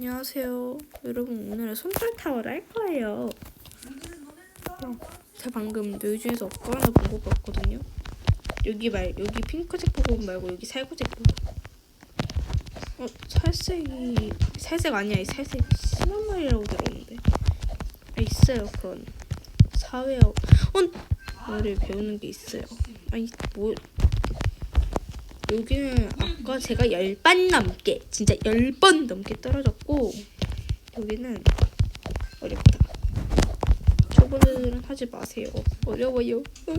안녕하세요. 여러분 오늘은 손톱 타워를 할 거예요. 어, 제가 방금 여기 중에서 어거 하나 본것 같거든요. 여기 말 여기 핑크색 부분 말고 여기 살구색 부분. 어 살색이 살색 아니야 이 살색 시나몬이라고 들었는데. 아 있어요 그런 사회어 언어를 배우는 게 있어요. 아니 뭐 여기는 아까 제가 열번 넘게 진짜 열번 넘게 떨어졌고 여기는 어렵다. 초보들은 하지 마세요. 어려워요. 응.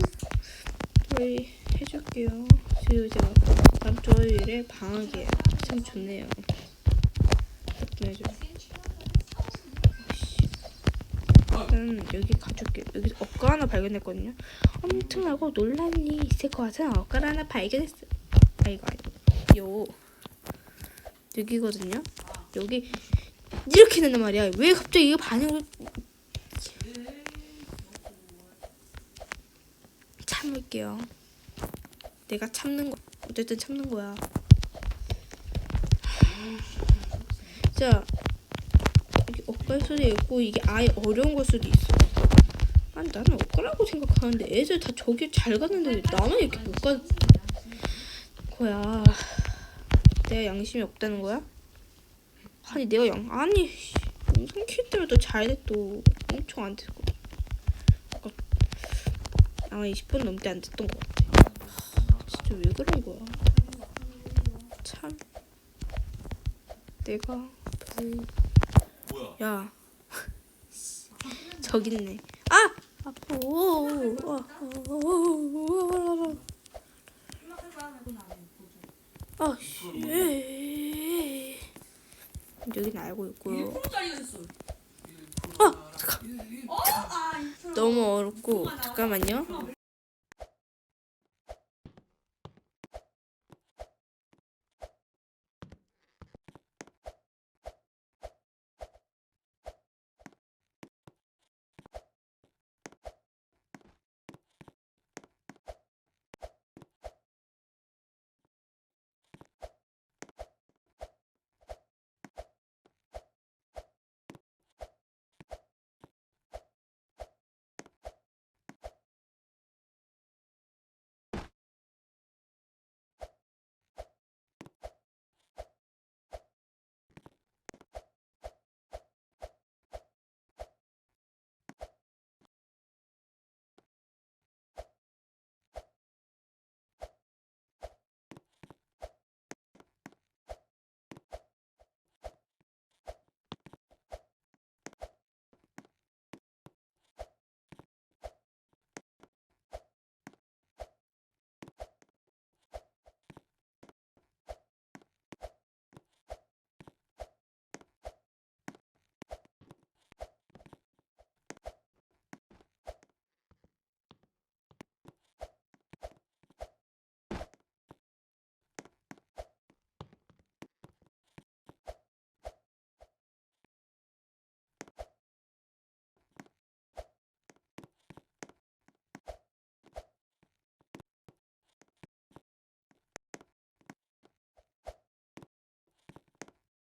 저희 해줄게요. 지금 제가 다음 주일에 방학이에요. 참 좋네요. 일단 여기 가줄게요. 여기 엇가 하나 발견했거든요. 엄청나고 논란이 있을 것 같은 엇가를 하나 발견했어요. 아니고 요 여기거든요. 여기 이렇게 된단 말이야. 왜 갑자기 이거 반응을 참을게요. 내가 참는 거 어쨌든 참는 거야. 자 여기 엇갈 수도 있고 이게 아예 어려운 걸 수도 있어. 아니 나는 엇가라고 생각하는데 애들 다 저기 잘 가는데 왜 나만 이렇게 못 가? 거야. 내가 양심이 없다는 거야? 아니 내가 양 아니 씨, 영상 킬 때문에 더잘 돼또 엄청 안 됐고 아까 아마 20분 넘게 안 됐던 것 같아. 하, 진짜 왜 그런 거야? 참 내가? 야 저기 있네. 아 아파. 오, 오, 오, 오, 오, 오. 아, 씨. 여기는 알고 있고요. 아, 잠깐. 너무 어렵고 잠깐만요.